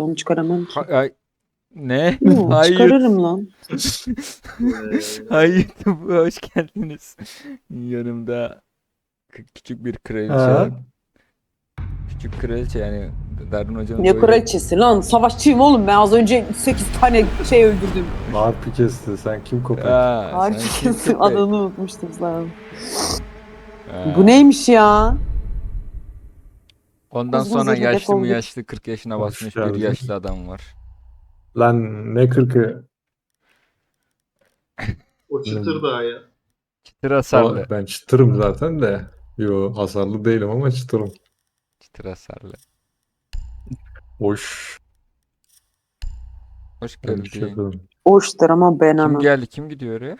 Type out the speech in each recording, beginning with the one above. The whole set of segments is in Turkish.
Onu çıkaramam ki. Ha- ay- ne? Yo, Hayır. Çıkarırım lan. Hayır. Hoş geldiniz. Yanımda kü- küçük bir kraliçe. Ha. Küçük kraliçe yani Darun Hoca'nın Ne böyle- kraliçesi lan? Savaşçıyım oğlum ben az önce 8 tane şey öldürdüm. Harpi kesti. Sen kim köpek? Aa, sen Harbi kimsin kesin be? adını unutmuştum sana. Ha. Bu neymiş ya? Ondan Kuzgun sonra yaşlı mı defol git. yaşlı 40 yaşına Hoş basmış bir geldin. yaşlı adam var. Lan ne kırkı? O çıtır daha ya. Çıtır hasarlı. Aa, Ben çıtırım zaten de. Yo hasarlı değilim ama çıtırım. Çıtır hasarlı. Hoş. Hoş Öyle bir şey geldin. yapıyorum. Hoştur ama ben Kim ama. geldi? Kim gidiyor oraya?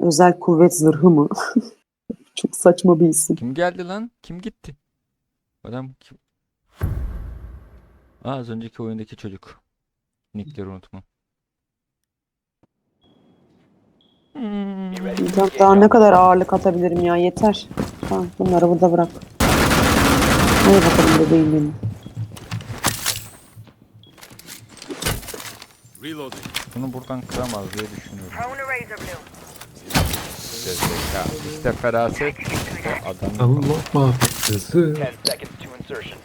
Özel kuvvet zırhı mı? Çok saçma bir isim. Kim geldi lan? Kim gitti? Adam kim? Aa, az önceki oyundaki çocuk. Nickleri unutma. Hmm. Daha, daha ne kadar ağırlık atabilirim ya yeter. Tamam bunları burada bırak. Hadi bakalım bebeğim benim. Bunu buradan kıramaz diye düşünüyorum. İşte zeka, işte feraset, işte adam. Allah mahfesi. 10 seconds to insertion.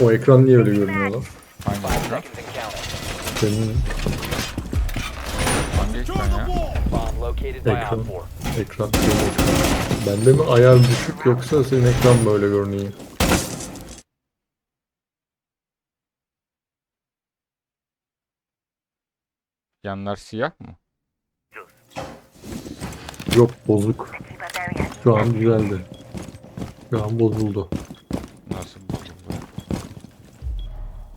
O ekran niye öyle görünüyor lan? Hangi 5 ekran? seconds and counting. Senin Hangi ekran ya? Bomb located by Ekran. Op 4. ekran, senin ekran. Bende mi ayar düşük yoksa senin ekran mı öyle görünüyor? Yanlar siyah mı? Yok bozuk. Şu an düzeldi. Şu an bozuldu. Nasıl bozuldu?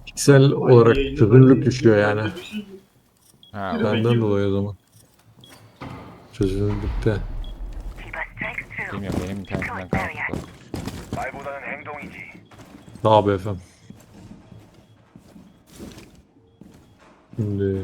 Piksel olarak çözünürlük düşüyor yani. Ha, o Benden dolayı o zaman. Çözünürlükte. Keep a strength through. bilmiyorum benim internetimden kaynaklı. Ne abi efendim? Şimdi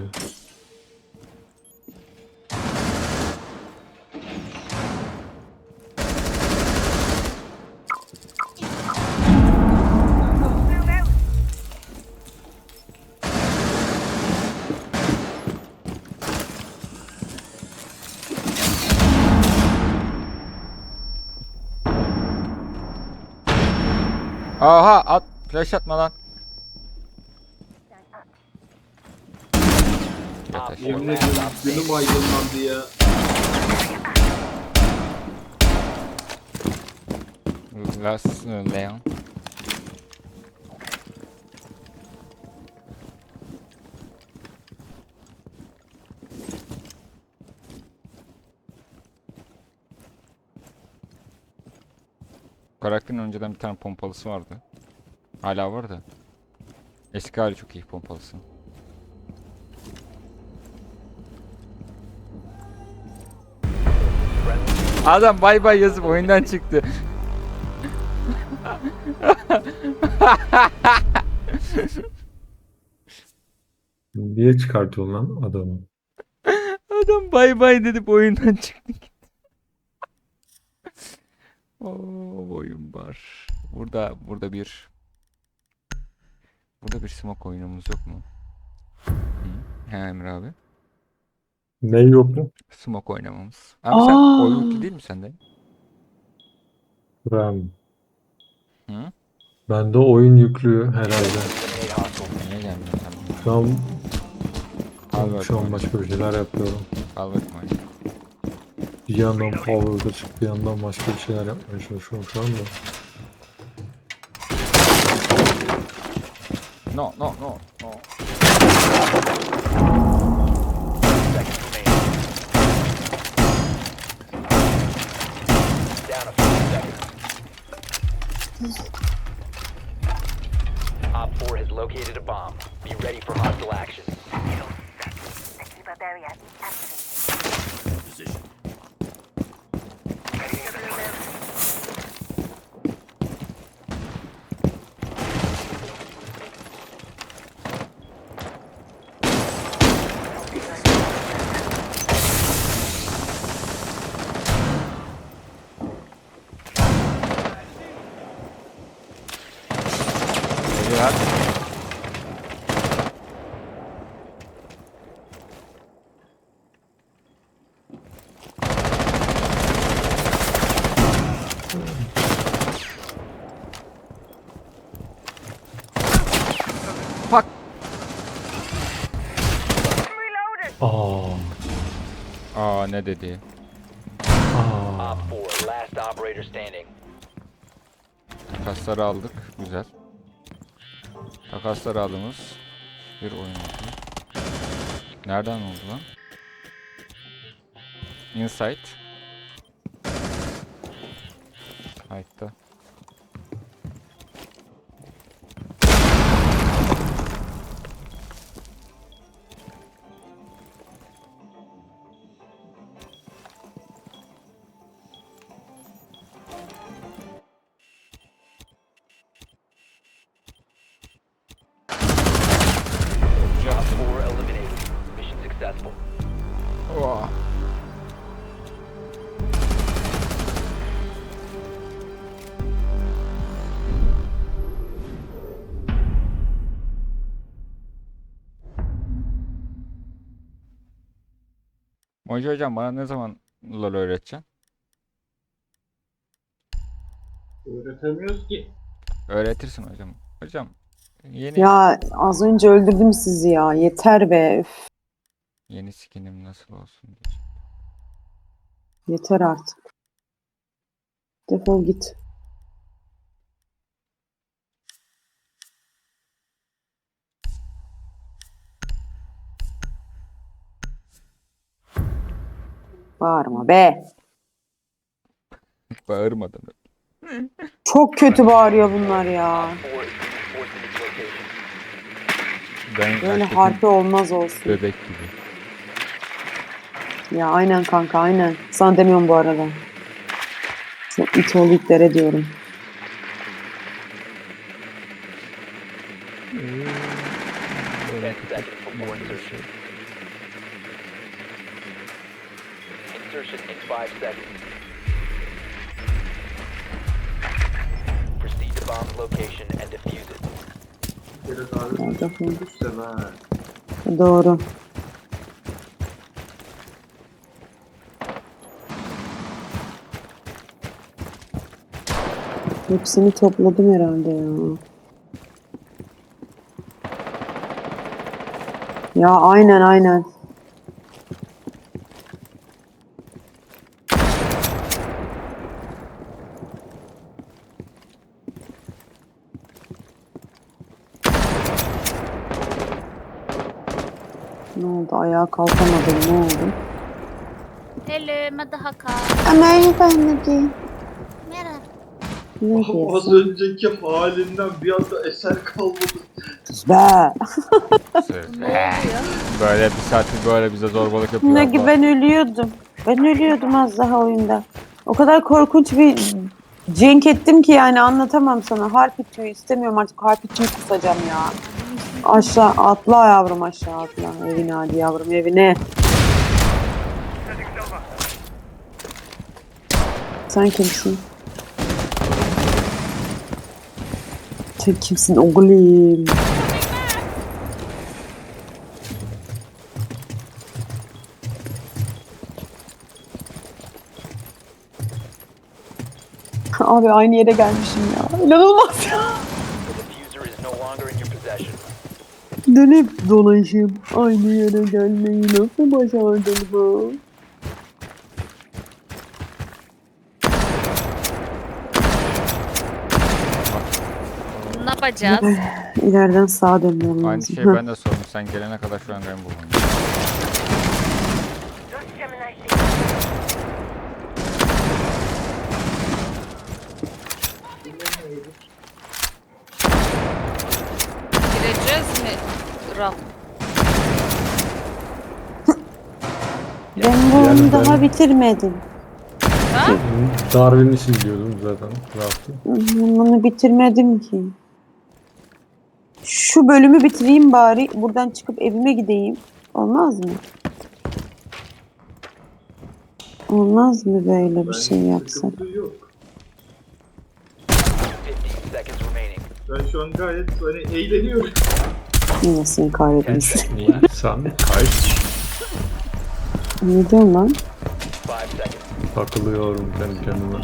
Aha at flash atma lan. Op Yataş. 4 Yemin last ediyorum stop günüm aydınlandı ya. Las Leon. Karakterin önceden bir tane pompalısı vardı. Hala var da. Eski hali çok iyi pompalısı. Adam bay bay yazıp oyundan çıktı. niye çıkartıyorsun lan adamı? Adam bay bay dedip oyundan çıktı. Oo, oyun var. Burada burada bir Burada bir smoke oyunumuz yok mu? Hı? He Emre abi. Ne yok mu? Smoke oynamamız. Abi sen Aa. oyun yüklü değil mi sende? Ben. Hı? Bende oyun yüklü herhalde. Niye gelmiyorsun sen? Şu an, Al şu an bakayım. başka bir şeyler yapıyorum. Bakayım oyunu. Bir yandan Power'da çık, bir yandan başka bir şeyler yapmaya çalışıyorum şu anda. No no no no. Ya Fuck. Aa. Aa ne dedi? Aa. Op 4, last operator standing. Takasları aldık. Güzel. Takasları aldığımız bir oyun. Nereden oldu lan? Insight. Sight'ta. Successful. Oha. Monca hocam bana ne zaman LoL öğreteceksin? Öğretemiyoruz ki. Öğretirsin hocam. Hocam yeni Ya az önce öldürdüm sizi ya. Yeter be. Üf, yeni skinim nasıl olsun diye. yeter artık. Defol git. Bağırma be. Bağırmadan. Çok kötü bağırıyor bunlar ya. Op 4 is reinforcing its location. Ben Böyle harfi olmaz olsun. bebek gibi. Ya aynen kanka aynen. Sana demiyorum bu arada. Çok it oğlu itlere diyorum. 10 seconds before insertion. Insertion in 5 seconds. Proceed to bomb's location and defuse it. Bir kere daha Ya defol. düşsem ha. Doğru. Hepsini topladım herhalde ya. Ya aynen aynen. Ne oldu? Ayağa kalkamadım. Ne oldu? Hello Madahaka. Amerika anneciğim. Ne Az önceki halinden bir anda eser kalmadı. Be. Böyle bir saattir böyle bize zorbalık yapıyor. Ne ki ben ölüyordum. Ben ölüyordum az daha oyunda. O kadar korkunç bir cenk ettim ki yani anlatamam sana. Harp itiyor istemiyorum artık harp itiyor kusacağım ya. Aşağı atla yavrum aşağı atla. Evine hadi yavrum evine. Sen kimsin? Sen kimsin oğlum? Abi aynı yere gelmişim ya. İnanılmaz ya. Dönüp dolaşıp aynı yere gelmeyi nasıl başardın bu? Ne yapacağız? İleriden sağa dönmem lazım. Aynı şeyi ben de sordum. Sen gelene kadar şu an. Just terminate. Gireceğiz mi? Ram. Ben bu oyunu Yani daha ben- bitirmedim. Darwin için diyordum zaten. Rahatım. Bunu bitirmedim ki. Şu bölümü bitireyim bari. Buradan çıkıp evime gideyim. Olmaz mı? Olmaz mı böyle bir şey yapsak? sıkıntı yok. 15 seconds remaining. Ben şu an gayet hani eğleniyorum. Yine seni kahretmesin. Sen kaç Ne diyorsun lan? Five seconds. takılıyorum kendi kendime.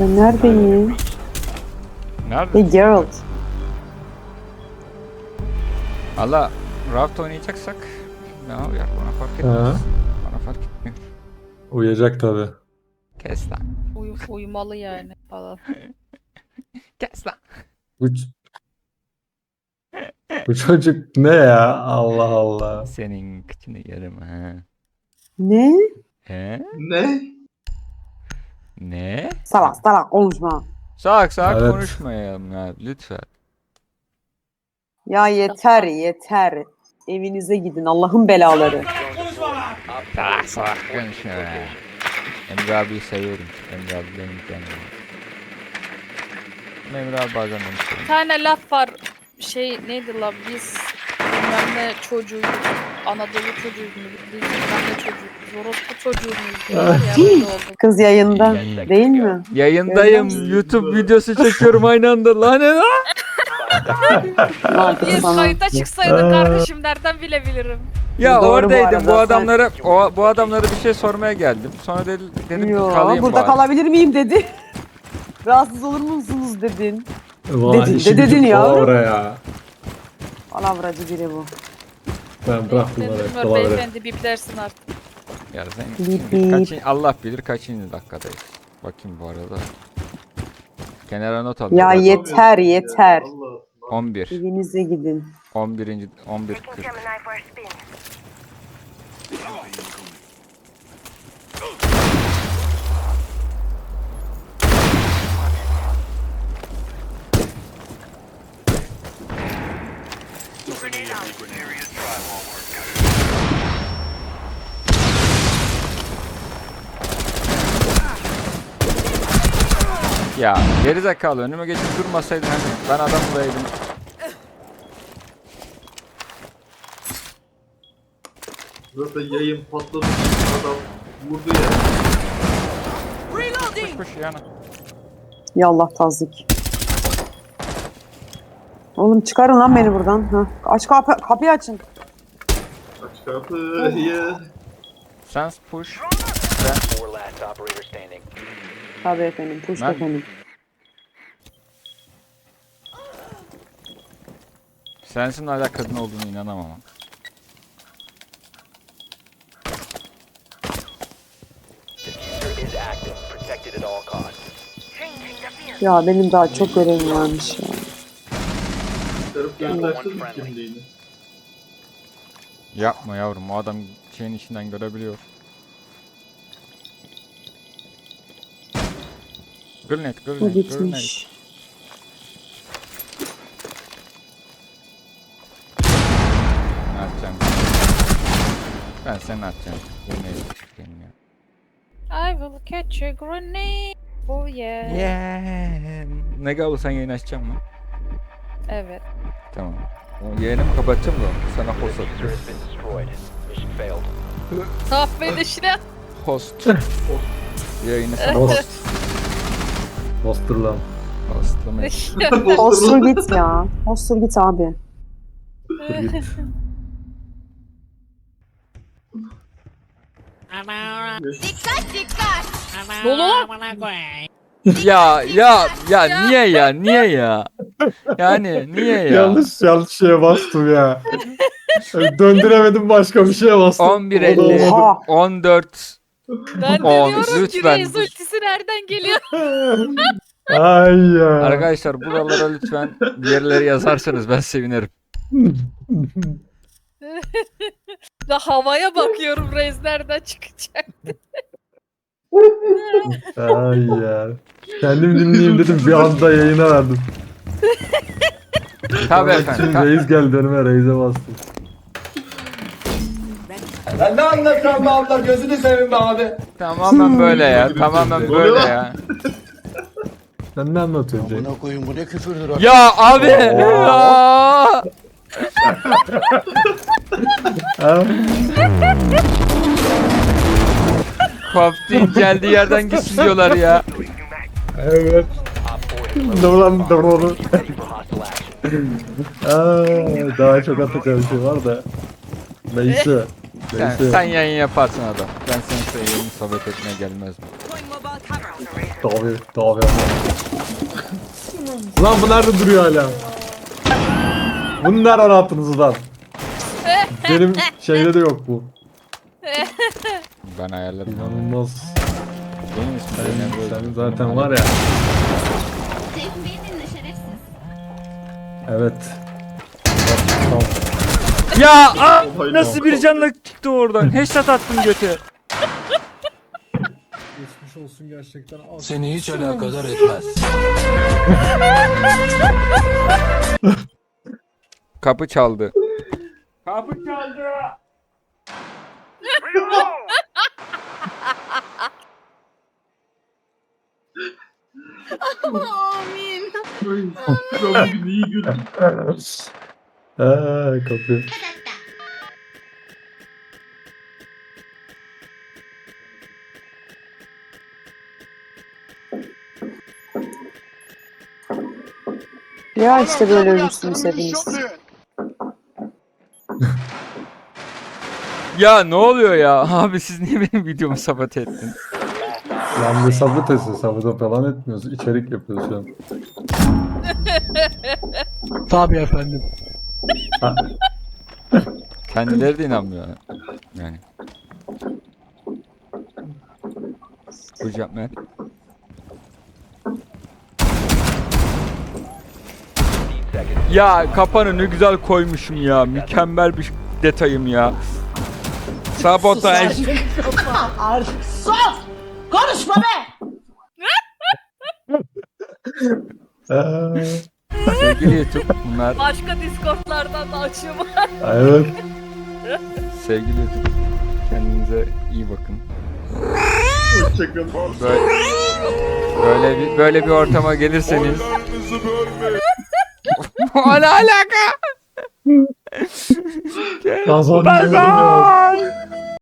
Ben neredeyim? Nerede? Hey Geralt. Valla raft oynayacaksak ne abi ya bana fark etmez. Ha, Bana fark etmiyor. uyuyacak tabi. Kes lan. Uy, uyumalı yani falan. Kes lan. Bu, bu çocuk ne ya? Allah Allah. Senin kıçını yerim ha. Ne? He? Ne? Ne? Salak salak konuşma. Salak salak Evet. konuşmayalım ya lütfen. Ya yeter yeter. Evinize gidin Allah'ın belaları. Salak salak konuşma ya. Emre abiyi seviyorum. Emre abi benim. Ama Emre abi bazen beni Bir tane laf var. Şey neydi la biz bilmem ne çocuğuyuz. Anadolu çocuğuyuz mu? Biz ne çocuğuyuz. Orospu çocuğuyuz. Kız yayında değil mi? Yayındayım. YouTube videosu çekiyorum aynı anda. Lan ne lan? Lan Bir kayıta çıksaydı kardeşim nereden bilebilirim. Ya Doğru bu oradaydım. Bu, sen- adamlara o, bu adamlara bir şey sormaya geldim. Sonra dedi, dedim Yo, kalayım burada bari. kalabilir miyim dedi. Rahatsız olur musunuz dedin. Vay, Dedin- de dedin ya. Oraya. Palavracı biri bu. Ben bıraktım Ben oraya. bilmiyorum beyefendi biplersin artık. Ya sen Bip bip. kaçın, Allah bilir kaçıncı dakikadayız. Bakayım bu arada. Kenara not al. Ya Biraz- yeter yeter. Allah Allah. 11. Evinize gidin. 11. 11 Taking 40. Gemini for a spin. Ya geri zekalı önüme geçip durmasaydın hani ben adam bulaydım. Zaten yayın patladı. Adam vurdu ya. Koş koş yana. Ya Allah tazik. Oğlum çıkarın lan beni buradan. Ha. Aç kapı, kapıyı açın. Aç kapıyı. Sen push. Four last operator standing. Tabii efendim. Push Ben- efendim. Sensin hala kadın olduğunu inanamam. Ya benim daha çok görevim varmış ya. Yapma yavrum o adam şeyin içinden görebiliyor. Bu grenade, grenade. bitmiş. Ne atacağım? Ben seni atacağım. Çıkayım ya. I will catch a grenade. Oh yeah. Yeah. Ne gavlu sen yayın açacak mı? Evet. Tamam. O yayınımı kapatacağım da sana host Diffuser atacağım. has been destroyed. Mission failed. Tuhaf ve dışına. Host. Yayını sana Host. Lan. hostlamayı. Hostur git ya. Hostur git abi. Dur git. Dolu lan. ya ya ya niye ya niye ya? Yani niye ya? yanlış yanlış şeye bastım ya. Döndüremedim başka bir şeye bastım. 11.50 Oha. 14 Ben de On, diyorum ki lütfen. reis ultisi nereden geliyor? Ay ya. Arkadaşlar buralara lütfen bir yerleri yazarsanız ben sevinirim. Da havaya bakıyorum reis nereden çıkacak. Ay ya. Kendim dinleyeyim dedim bir anda yayına verdim. Tabii Sonra efendim. Ta- reis geldi önüme reise bastım. Ben ne anlatıyorum be abla gözünü seveyim be abi. tamamen böyle ya. Tamamen böyle ya. Sen ne anlatıyorsun Cenk? Buna koyun bu ne küfürdür o. Ya abi. ya. Koptu inceldiği yerden gitsin diyorlar ya. Evet. Op 4 has located Doğru doğru. Aa, daha çok atacağım şey var da. Neyse. Sen, sen yayın yaparsın adam. Ben senin yayını sohbet etmeye gelmezdim. Tabi tabi. Lan bu nerede duruyor hala? Bunu nereden attınız lan? Benim şeyde de yok bu. Ben ayarlarım. İnanılmaz. Benim ismim Sen, sen zaten var ya. Evet. Tamam. Ya aa, Olaylı nasıl bir canla çıktı oradan? Headshot attım götü. Geçmiş olsun gerçekten. Seni hiç alakadar etmez. Kapı çaldı. Kapı çaldı. Amin. Bugün iyi güldüm. Aa, kapı. Ya işte böyle ölürsünüz hepiniz. Ya ne oluyor ya? Abi siz niye benim videomu sabote ettiniz? Lan bir sabotesi, sabote falan etmiyoruz. İçerik yapıyoruz şu an. Tabii efendim. Kendileri de inanmıyor. Yani. Hocam ben. 15 seconds. Ya kapanı ne güzel koymuşum ya. Mükemmel bir detayım ya. Sabotaj. aa, Sevgili YouTube bunlar. Başka Discord'lardan da açıyorum. evet. Sevgili YouTube. Kendinize iyi bakın. Hoşçakalın. Böyle, böyle bir böyle bir ortama gelirseniz. o ne alaka? Kazandım. Bye bye.